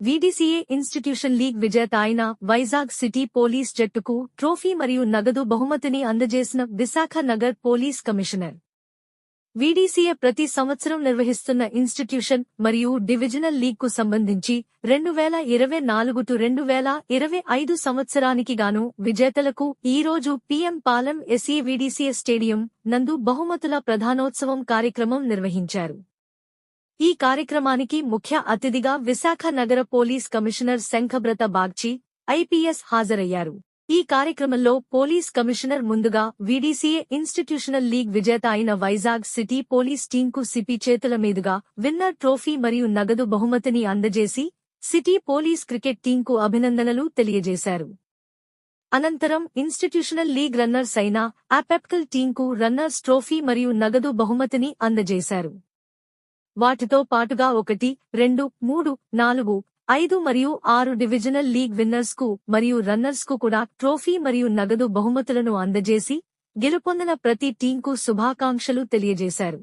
VDCA institution league విజేత అయిన Vizag city police జట్టుకు ట్రోఫీ మరియు నగదు బహుమతిని అందజేసిన Visakha Nagar police commissioner. VDCA ప్రతి సంవత్సరం నిర్వహిస్తున్న ఇన్స్టిట్యూషన్ మరియు డివిజనల్ లీగ్కు సంబంధించి రెండు వేల ఇరవై నాలుగు టు రెండు వేల ఇరవై ఐదు సంవత్సరానికి గాను విజేతలకు ఈ రోజు PM Palem SE VDCA stadium నందు బహుమతుల ప్రధానోత్సవం కార్యక్రమం నిర్వహించారు. ఈ కార్యక్రమానికి ముఖ్య అతిథిగా విశాఖ నగర police commissioner Shankhabrata Bagchi IPS హాజరయ్యారు. ఈ కార్యక్రమంలో పోలీస్ కమిషనర్ ముందుగా వీడీసీఏ ఇన్స్టిట్యూషనల్ లీగ్ విజేత అయిన వైజాగ్ సిటీ పోలీస్ టీంకు సిపి చేతుల మీదుగా విన్నర్ ట్రోఫీ మరియు నగదు బహుమతిని అందజేసి సిటీ పోలీస్ క్రికెట్ టీంకు అభినందనలు తెలియజేశారు. అనంతరం ఇన్స్టిట్యూషనల్ లీగ్ రన్నర్స్ అయిన అపెప్కల్ టీంకు రన్నర్స్ ట్రోఫీ మరియు నగదు బహుమతిని అందజేశారు. వాటితో పాటుగా ఒకటి రెండు మూడు నాలుగు ఐదు మరియు ఆరు డివిజనల్ లీగ్ విన్నర్స్కు మరియు రన్నర్స్కు కూడా ట్రోఫీ మరియు నగదు బహుమతులను అందజేసి గెలుపొందిన ప్రతి టీంకు శుభాకాంక్షలు తెలియజేశారు.